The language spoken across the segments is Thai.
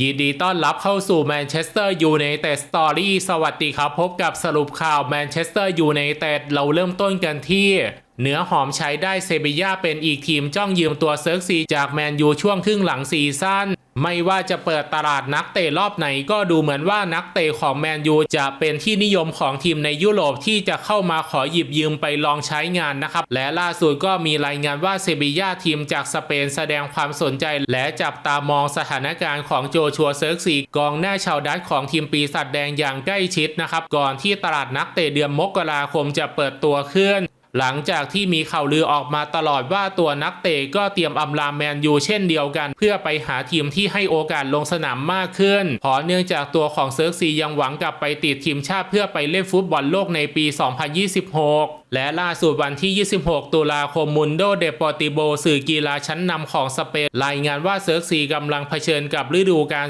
ยินดีต้อนรับเข้าสู่แมนเชสเตอร์ยูไนเต็ดสตอรี่สวัสดีครับ พบกับสรุปข่าวแมนเชสเตอร์ยูไนเต็ดเราเริ่มต้นกันที่เนื้อหอมใช้ได้เซบียาเป็นอีกทีมจ้องยืมตัวเซิร์กซีจากแมนยูช่วงครึ่งหลังซีซั่น ไม่ว่าจะเปิดตลาดนักเตะรอบไหนก็ดูเหมือนว่านักเตะของแมนยูจะเป็นที่นิยมของทีมในยุโรปที่จะเข้ามาขอหยิบยืมไปลองใช้งานนะครับ และล่าสุดก็มีรายงานว่าเซบีย่าทีมจากสเปนแสดงความสนใจ และจับตามองสถานการณ์ของโจชัวเซิร์กซีกองหน้าชาวดัตของทีมปีศาจแดงอย่างใกล้ชิดนะครับ ก่อนที่ตลาดนักเตะเดือนมกราคมจะเปิดตัวขึ้น หลังจากที่มีข่าวลือออกมาตลอดว่าตัวนักเตะก็เตรียมอำลาแมนยูเช่นเดียวกัน เพื่อไปหาทีมที่ให้โอกาสลงสนามมากขึ้นเพราะเนื่องจากตัวของเซิร์กซียังหวังกลับไปติดทีมชาติเพื่อไปเล่นฟุตบอลโลกในปี 2026และล่าสุดวันที่ 26 ตุลาคมมุนโดเดปอติโบสื่อกีฬาชั้นนำของสเปน รายงานว่าเซิร์กซีกำลังเผชิญกับฤดูกาล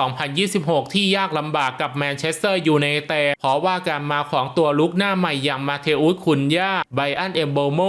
2025-2026 ที่ยากลำบากกับแมนเชสเตอร์ยูไนเต็ดเพราะว่าการมาของตัวลุกหน้าใหม่อย่างมาเทอุสคุนยาไบอันเอมโบโม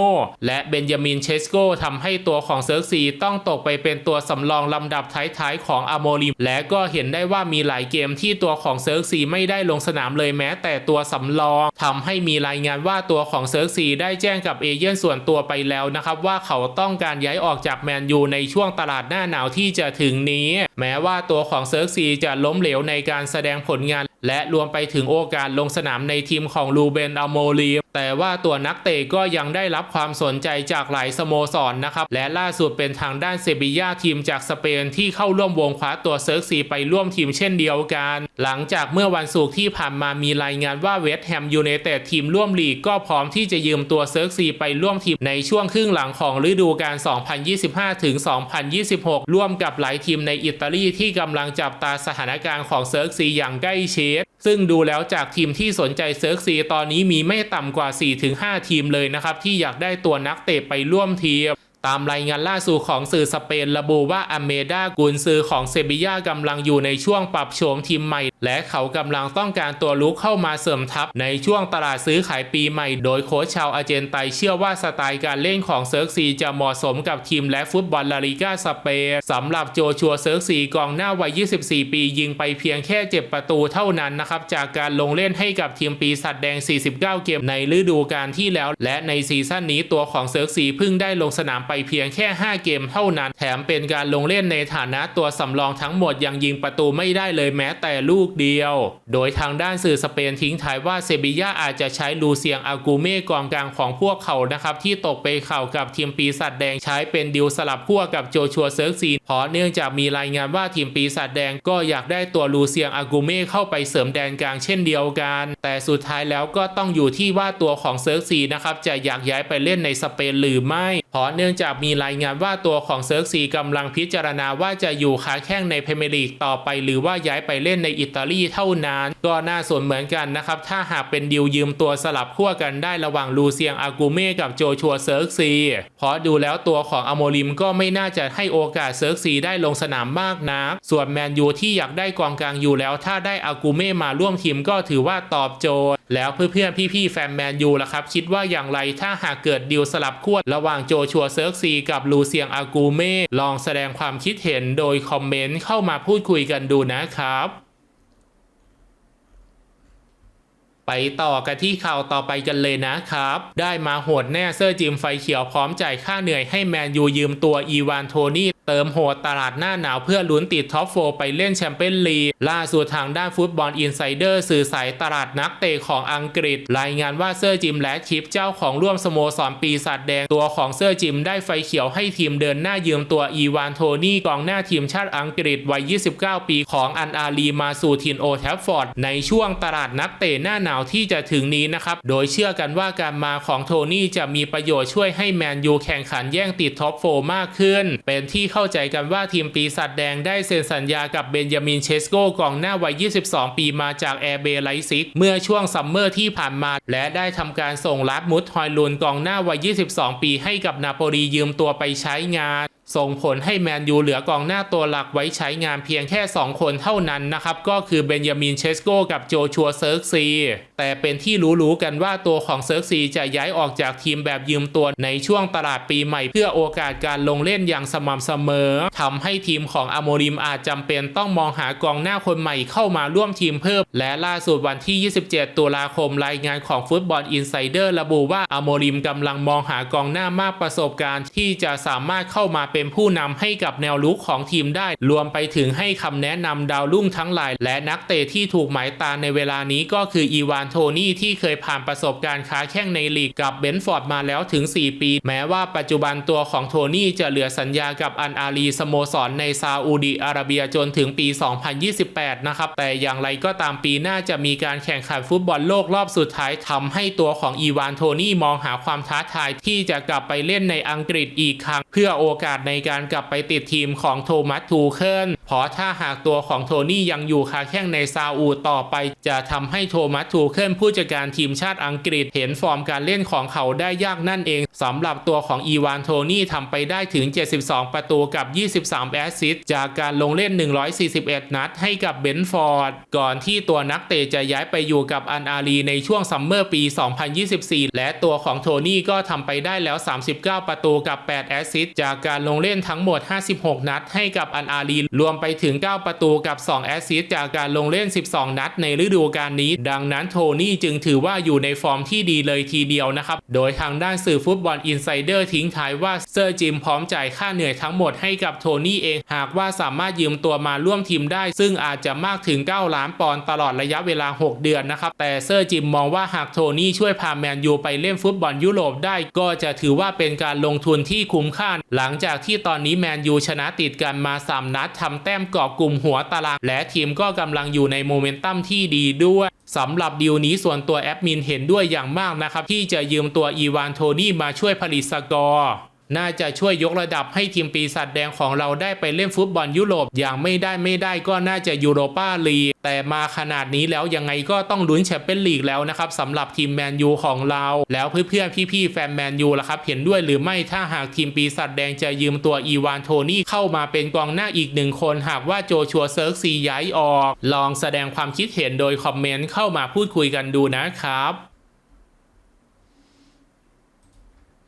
และเบนจามินเชสโกทำให้ตัวของเซิร์กซีต้องตกไปเป็นตัวสำรองลำดับท้ายๆของอโมริม และก็เห็นได้ว่ามีหลายเกมที่ตัวของเซิร์กซีไม่ได้ลงสนามเลยแม้แต่ตัวสำรองทำให้มีรายงานว่าตัวของเซิร์กซีได้แจ้งกับเอเย่นส่วนตัวไปแล้วนะครับว่าเขาต้องการย้ายออกจากแมนยูในช่วงตลาดหน้าหนาวที่จะถึงนี้ แม้ว่าตัวของเซิร์กซีจะล้มเหลวในการแสดงผลงาน และรวมไปถึงโอกาสลงสนามในทีมของลูเบนอโมลี แต่ว่าตัวนักเตะก็ยังได้รับความสนใจจากหลายสโมสรนนะครับ และล่าสุดเป็นทางด้านเซบีย่าทีมจากสเปนที่เข้าร่วมวงคว้าตัวเซิร์กซีไปร่วมทีมเช่นเดียวกัน หลังจากเมื่อวันศุกร์ที่ผ่านมามีรายงานว่าเวสต์แฮมยูไนเต็ดทีมร่วมลีกก็พร้อมที่จะยืมตัวเซิร์กซีไปร่วมทีมในช่วงครึ่งหลังของฤดูกาล 2025 ถึง 2026 ร่วมกับหลายทีมในอิตาลีที่กำลังจับตาสถานการณ์ของเซิร์กซีอย่างใกล้ชิด ซึ่งดูแล้วจากทีมที่สนใจเซิร์กซีตอนนี้มีไม่ต่ำกว่า 4-5 ทีมเลยนะครับ ที่อยากได้ตัวนักเตะไปร่วมทีม ตามรายงานล่าสุดของสื่อสเปนระบุว่าอเมดากุนซือของเซบีย่ากำลังอยู่ในช่วงปรับโฉมทีมใหม่ และเขากำลังต้องการตัวลุกเข้ามาเสริมทัพ ในช่วงตลาดซื้อขายปีใหม่ โดยโค้ชชาวอาร์เจนไตเชื่อว่าสไตล์การเล่นของเซิร์กซีจะเหมาะสมกับทีมและฟุตบอลลาลิกาสเปนสำหรับโจชัวเซิร์กซีกองหน้าวัย 24 ปียิงไปเพียงแค่7ประตูเท่านั้นนะครับจากการลงเล่นให้กับทีมปีศาจแดง 49 เกมในฤดูกาลที่แล้ว และในซีซั่นนี้ตัวของเซิร์กซีเพิ่งได้ลงสนามไปเพียงแค่ 5 เกมเท่านั้น แถมเป็นการลงเล่นในฐานะตัวสำรองทั้งหมดยังยิงประตูไม่ได้เลยแม้แต่ลูกเดียว โดยทางด้านสื่อสเปนทิ้งท้ายว่าเซบีย่าอาจจะใช้ลูเซียงอากูเม่กองกลางของพวกเขานะครับที่ตกไปเข่ากับทีมปีศาจแดงใช้เป็นดิวสลับขั้วกับโจชัวเซิร์กซีเพราะเนื่องจากมีรายงานว่าทีมปีศาจแดงก็อยากได้ตัวลูเซียงอากูเม่เข้าไปเสริมแดนกลางเช่นเดียวกัน แต่สุดท้ายแล้วก็ต้องอยู่ที่ว่าตัวของเซิร์กซีนะครับจะอยากย้ายไปเล่นในสเปนหรือไม่ ราะเนื่องจากมีรายงานว่าตัวของเซิร์กซีกำลังพิจารณาว่าจะอยู่ค้าแข้งในพรีเมียร์ลีกต่อไป หรือว่าย้ายไปเล่นในอิตาลีเท่านั้น ก็น่าสนเหมือนกันนะครับ ถ้าหากเป็นดิวยืมตัวสลับขั้วกันได้ระหว่างลูเซียงอากูเม่กับโจชัวเซิร์กซีเพราะดูแล้วตัวของอโมริมก็ไม่น่าจะให้โอกาสเซิร์กซีได้ลงสนามมากนักส่วนแมนยูที่อยากได้กองกลางอยู่แล้ว ถ้าได้อากูเม่มาร่วมทีมก็ถือว่าตอบโจทย์ แล้วเพื่อนๆพี่ๆแฟนแมนยูล่ะครับ คิดว่าอย่างไรถ้าหากเกิดดิวสลับขั้วระหว่างโจชัวเซิร์กซีกับลูเซียงอากูเม่ลองแสดงความคิดเห็นโดยคอมเมนต์เข้ามาพูดคุยกันดูนะครับไปต่อกันที่ข่าวต่อไปกันเลยนะครับ ได้มาโหดแน่เซอร์จิมไฟเขียวพร้อมจ่ายค่าเหนื่อยให้แมนยูยืมตัวอีวานโทนี่ เติมโหดตลาดหน้าหนาวเพื่อลุ้นติดท็อปโฟไปเล่นแชมเปี้ยนลีกล่าสุดทางด้านฟุตบอลอินไซเดอร์สื่อสายตลาดนักเตะของอังกฤษ รายงานว่าเซอร์จิมและคลิปเจ้าของร่วมสโมสรปีศาจแดงตัวของเซอร์จิมได้ไฟเขียวให้ทีมเดินหน้ายืมตัวอีวานโทนี่กองหน้าทีมชาติอังกฤษวัย 29 ปีของอันอาลีมาสู่ทินโอแทฟฟอร์ดในช่วงตลาดนักเตะหน้าหนาวที่จะถึงนี้นะครับโดยเชื่อกันว่าการมาของโทนี่จะมีประโยชน์ช่วยให้แมนยูแข่งขันแย่งติดท็อปโฟมากขึ้น เป็นที่เข้าใจกันว่าทีมปีศาจแดงได้เซ็นสัญญากับเบนยามินเชสโกกองหน้าวัย 22 ปีมาจากแอร์เบไลซิกเมื่อช่วงซัมเมอร์ที่ผ่านมา และได้ทำการส่งลัดมุดฮอยลุนกองหน้าวัย 22 ปีให้กับนาโปลียืมตัวไปใช้งาน ส่งผลให้แมนยูเหลือกองหน้าตัวหลักไว้ใช้งานเพียงแค่ 2 คนเท่านั้นนะครับ ก็คือเบนยามินเชสโกกับโจชัวเซิร์กซี แต่เป็นที่รู้ๆกันว่าตัวของเซิร์กซีจะย้ายออกจากทีมแบบยืมตัวในช่วงตลาดปีใหม่เพื่อโอกาสการลงเล่นอย่างสม่ำเสมอทำให้ทีมของอโมริมอาจจำเป็นต้องมองหากองหน้าคนใหม่เข้ามาร่วมทีมเพิ่ม และล่าสุดวันที่ 27 ตุลาคมรายงานของฟุตบอลอินไซเดอร์ระบุว่าอโมริมกำลังมองหากองหน้ามากประสบการณ์ที่จะสามารถเข้ามาเป็นผู้นำให้กับแนวลุกของทีมได้ รวมไปถึงให้คำแนะนำดาวรุ่งทั้งหลาย และนักเตะที่ถูกหมายตาในเวลานี้ก็คืออีวานโทนี่ที่เคยผ่านประสบการณ์ค้าแข่งในลีกกับเบนฟอร์ดมาแล้วถึง 4 ปี แม้ว่าปัจจุบันตัวของโทนี่จะเหลือสัญญากับอันอาลีสโมสรในซาอุดีอาระเบียจนถึงปี 2028 นะครับ แต่อย่างไรก็ตามปีหน้าจะมีการแข่งขันฟุตบอลโลกรอบสุดท้ายทำให้ตัวของอีวานโทนี่มองหาความท้าทายที่จะกลับไปเล่นในอังกฤษอีกครั้ง เพื่อโอกาสในการกลับไปติดทีมของโทมัสทูเคิลเพราะถ้าหากตัวของโทนี่ยังอยู่คาแข่งในซาอุต่อไป จะทำให้โทมัสทูเคิลผู้จัดการทีมชาติอังกฤษเห็นฟอร์มการเล่นของเขาได้ยากนั่นเองสำหรับตัวของอีวานโทนี่ทำไปได้ถึง 72 ประตูกับ 23 แอสซิสต์จากการลงเล่น 141 นัดให้กับเบนฟอร์ด ก่อนที่ตัวนักเตะจะย้ายไปอยู่กับอันอาลีในช่วงซัมเมอร์ปี 2024 และตัวของโทนี่ก็ทำไปได้แล้ว 39 ประตูกับ 8 แอสซิสต์จากการลงงเล่นทั้งหมด 56 นัดให้กับอันอาลีรวมไปถึง 9 ประตูกับ 2 แอสซิสต์จากการลงเล่น 12 นัดในฤดูกาลนี้ ดังนั้นโทนี่จึงถือว่าอยู่ในฟอร์มที่ดีเลยทีเดียวนะครับ โดยทางด้านสื่อฟุตบอลอินไซเดอร์ทิ้งท้ายว่าเซอร์จิมพร้อมจ่ายค่าเหนื่อยทั้งหมดให้กับโทนี่เอง หากว่าสามารถยืมตัวมาร่วมทีมได้ ซึ่งอาจจะมากถึง 9 ล้านปอนด์ตลอดระยะเวลา 6 เดือนนะครับ แต่เซอร์จิมมองว่าหากโทนี่ช่วยพาแมนยูไปเล่นฟุตบอลยุโรปได้ ก็จะถือว่าเป็นการลงทุนที่คุ้มค่าหลังจากที่ตอนนี้แมนยูชนะติดกันมา 3 นัดทำแต้มเกาะกลุ่มหัวตาราง และทีมก็กำลังอยู่ในโมเมนตัมที่ดีด้วยสำหรับดีลนี้ส่วนตัวแอดมินเห็นด้วยอย่างมากนะครับ ที่จะยืมตัวอีวานโทนี่มาช่วยผลิตสกอร์ น่าจะช่วยยกระดับให้ทีมปีศาจแดงของเราได้ไปเล่นฟุตบอลยุโรปอย่างไม่ได้ไม่ได้ก็น่าจะยูโรปาลีกแต่มาขนาดนี้แล้วยังไงก็ต้องลุ้นแชมเปี้ยนลีกแล้วนะครับสำหรับทีมแมนยูของเรา แล้วเพื่อนๆพี่ๆแฟนแมนยูล่ะครับ เห็นด้วยหรือไม่ถ้าหากทีมปีศาจแดงจะยืมตัวอีวานโทนี่เข้ามาเป็นกองหน้าอีกหนึ่งคน หากว่าโจชัวเซิร์กซีย้ายออก ลองแสดงความคิดเห็นโดยคอมเมนต์เข้ามาพูดคุยกันดูนะครับ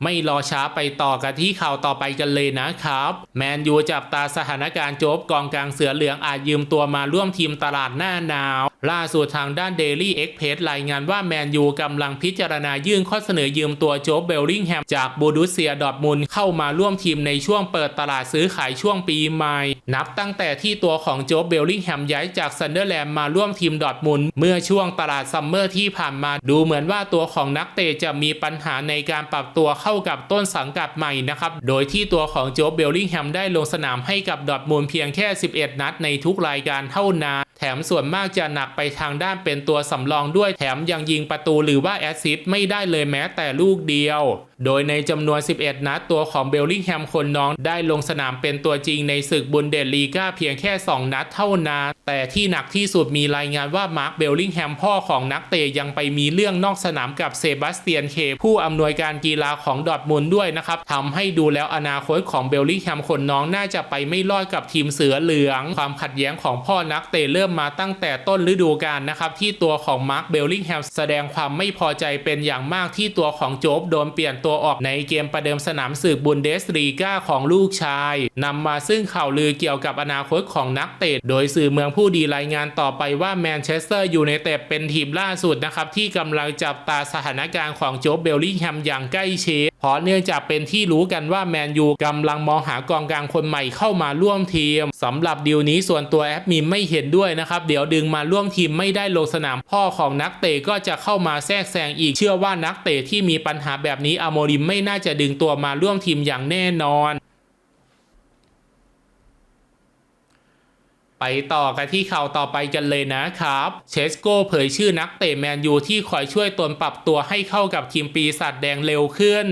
ไม่รอช้าไปต่อกันที่ข่าวต่อไปกันเลยนะครับ แมนยูจับตาสถานการณ์โจ๊บกองกลางเสือเหลืองอาจยืมตัวมาร่วมทีมตลาดหน้าหนาว ล่าสุดทางด้าน Daily Express รายงานว่าแมนยูกำลังพิจารณายื่นข้อเสนอยืมตัวโจ๊บเบลลิงแฮมจากบูดุเซียดอทมุนเข้ามาร่วมทีมในช่วงเปิดตลาดซื้อขายช่วงปีใหม่ นับตั้งแต่ที่ตัวของโจ๊บเบลลิงแฮมย้ายจากซันเดอร์แลนด์มาร่วมทีมดอทมุนเมื่อช่วงตลาดซัมเมอร์ที่ผ่านมาดูเหมือนว่าตัวของนักเตะจะมีปัญหาในการปรับตัวเข้ากับต้นสังกัดใหม่นะครับ โดยที่ตัวของโจ๊บเบลลิงแฮมได้ลงสนามให้กับดอทมูลเพียงแค่ 11 นัดในทุกรายการเท่านั้นแถมส่วนมากจะหนักไปทางด้านเป็นตัวสำรองด้วยแถมยังยิงประตูหรือว่าแอสซิสต์ไม่ได้เลยแม้แต่ลูกเดียว โดยในจำนวน 11 นัดตัวของเบลลิงแฮมคนน้องได้ลงสนามเป็นตัวจริงในศึกบุนเดสลีกาเพียงแค่ 2 นัดเท่านั้น แต่ที่หนักที่สุดมีรายงานว่ามาร์คเบลลิงแฮมพ่อของนักเตะยังไปมีเรื่องนอกสนามกับเซบาสเตียนเค ผู้อำนวยการกีฬาของดอทมุนด้วยนะครับทำให้ดูแล้วอนาคตของเบลลิงแฮมคนน้องน่าจะไปไม่รอดกับทีมเสือเหลือง ความขัดแย้งของพ่อนักเตะเริ่มมาตั้งแต่ต้นฤดูกาลนะครับที่ตัวของมาร์คเบลลิงแฮมแสดงความไม่พอใจเป็นอย่างมากที่ตัวของโจ๊บโดนเปลี่ยนตัวออกในเกมประเดิมสนามศึกบุนเดสลีกาของลูกชายนำมาซึ่งข่าวลือเกี่ยวกับอนาคตของนักเตะโดยสื่อเมืองผู้ดีรายงานต่อไปว่าแมนเชสเตอร์ยูไนเต็ดเป็นทีมล่าสุดนะครับที่กำลังจับตาสถานการณ์ของโจ๊บเบลลิงแฮมอย่างใกล้ชิด เพราะเนื่องจากเป็นที่รู้กันว่าแมนยูกำลังมองหากองกลางคนใหม่เข้ามาร่วมทีมสำหรับดีลนี้ส่วนตัวแอดมินไม่เห็นด้วยนะครับเดี๋ยวดึงมาร่วมทีมไม่ได้ลงสนามพ่อของนักเตะก็จะเข้ามาแทรกแซงอีกเชื่อว่านักเตะที่มีปัญหาแบบนี้อโมริมไม่น่าจะดึงตัวมาร่วมทีมอย่างแน่นอน ไปต่อกันที่ข่าวต่อไปกันเลยนะครับ เชสโกเผยชื่อนักเตะแมนยูที่คอยช่วยตนปรับตัวให้เข้ากับทีมปีศาจแดงเร็วขึ้น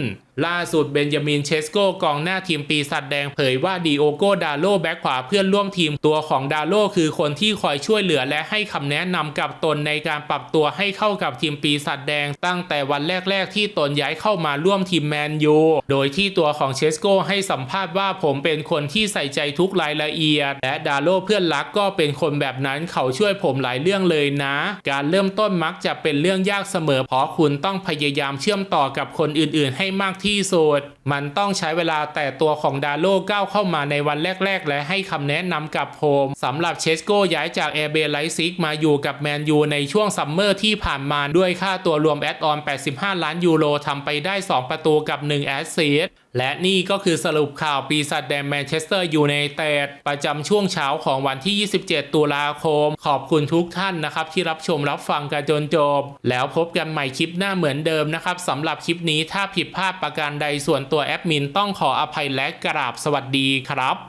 ล่าสุดเบนจามินเชสโกกองหน้าทีมปีศาจแดงเผยว่าดีโอโกดาโลแบ็กขวาเพื่อนร่วมทีมตัวของดาโลคือคนที่คอยช่วยเหลือและให้คำแนะนำกับตนในการปรับตัวให้เข้ากับทีมปีศาจแดง ตั้งแต่วันแรก ๆ ที่ตนย้ายเข้ามาร่วมทีมแมนยูโดยที่ตัวของเชสโกให้สัมภาษณ์ว่าผมเป็นคนที่ใส่ใจทุกรายละเอียด และดาโลเพื่อนรักก็เป็นคนแบบนั้นเขาช่วยผมหลายเรื่องเลยนะ การเริ่มต้นมักจะเป็นเรื่องยากเสมอเพราะคุณต้องพยายามเชื่อมต่อกับคนอื่น ๆ ให้มากที่ที่สุด มันต้องใช้เวลาแต่ตัวของดาโลก้าวเข้ามาในวันแรก ๆ และให้คำแนะนำกับผมสำหรับเชสโกย้ายจากแอร์เบไลซิกมาอยู่กับแมนยูในช่วงซัมเมอร์ที่ผ่านมาด้วยค่าตัวรวมแอดออน 85 ล้านยูโรทำไปได้ 2 ประตูกับ 1 แอสซิสและนี่ก็คือสรุปข่าวปีศาจแดงแมนเชสเตอร์ยูไนเต็ดประจำช่วงเช้าของวันที่ 27 ตุลาคม ขอบคุณทุกท่านนะครับ ที่รับชมรับฟังกันจนจบ แล้วพบกันใหม่คลิปหน้าเหมือนเดิมนะครับสำหรับคลิปนี้ถ้าผิดพลาดประการใดส่วนตัวตัวแอดมินต้องขออภัยและกราบสวัสดีครับ